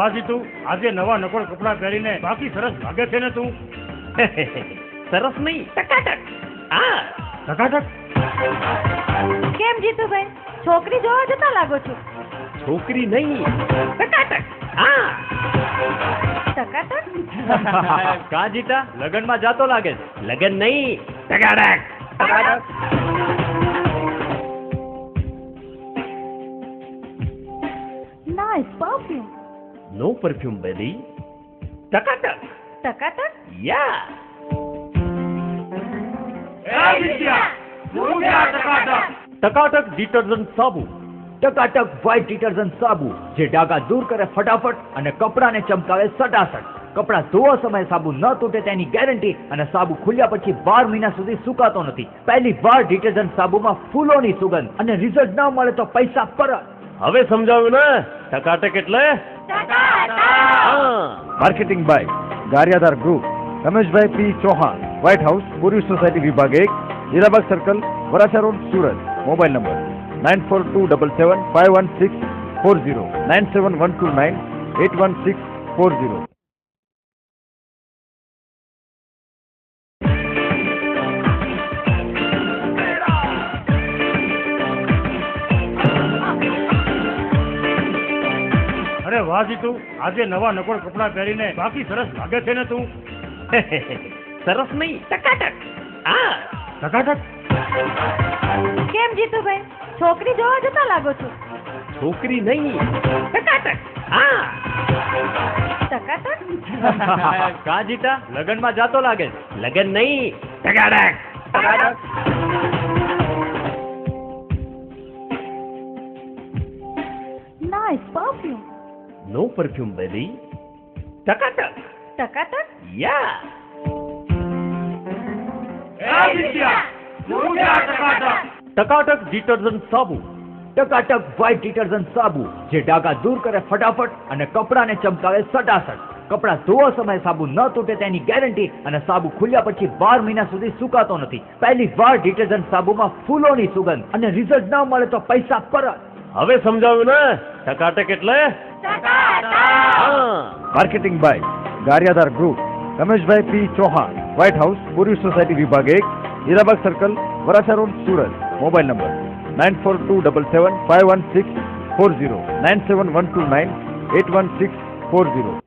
વાહ તું આજે નવા નકોળ કપડાં પહેરીને બાકી સરસ ભાગે છે ને તું સરસ નહીં ટકાટક હા ટકાટક કેમ ભાઈ છોકરી જોવા જતા લાગો છો છોકરી નહીં ટકાટક હા ટકાટક કા જીતા લગનમાં જાતો લાગે છે લગન નહીં ટકાટક ટકાટક નો પરફ્યુમ બલે ટકાટક ટકાટક યે એ મિત્રું હું ક્યાં ટકાટક ટકાટક ડિટરજન્ટ સાબુ ટકાટક વાઇટ ડિટરજન્ટ સાબુ જે ડાગા દૂર કરે ફટાફટ અને કપડાને ચમકાવે સડાસડ કપડા ધોવો સમય સાબુ ન તૂટે તેની ગેરંટી અને સાબુ ખુલ્યા પછી 12 મહિના સુધી સુકાતો નથી પહેલી વાર ડિટરજન્ટ સાબુમાં ફૂલોની સુગંધ અને રિઝલ્ટ ન મળે તો પૈસા પરત હવે સમજાયો ને ટકાટક એટલે marketing by Gariadhar group Ramesh bhai P Chauhan white house बोरिव society विभाग एक Allahabad circle Varachha road Surat mobile number nine four two double seven five one six four zero nine seven one two nine eight one six four zero વાહ જીતું આજે નવા નકોર કપડાં પહેરીને બાકી સરસ લાગે છે ને તું સરસ નહીં ટકાટક હા ટકાટક કેમ જીતું ભાઈ છોકરી જોવા જતા લાગો છો છોકરી નહીં ટકાટક હા ટકાટક કા જીતા લગ્નમાં જાતો લાગે લગન નહીં ટકાટક ટકાટક નવ પરફ્યુમ વેલી ટકાટક ટકાટક યા આજીયા દુજા ટકાટક ટકાટક ડિટરજન્ટ સાબુ ટકાટક વાય ડિટરજન્ટ સાબુ જે ડાગા દૂર કરે फटाफट અને કપડાને ચમકાવે સડાસક કપડા ધોવા સમય સાબુ ન તૂટે તેની ગેરંટી અને સાબુ ખુલ્લ્યા પછી 12 મહિના સુધી સુકાતો નથી પહેલી વાર ડિટરજન્ટ સાબુમાં ફૂલોની સુગંધ અને રિઝલ્ટ ન મળે તો પૈસા પરત હવે સમજાયું ને ટકાટક એટલે marketing by Gariadhar group Rameshbhai P Chauhan white house Bori society વિભાગ એક Hirabag circle Varachha road Surat mobile number nine four two double seven five one six four zero nine seven one two nine eight one six four zero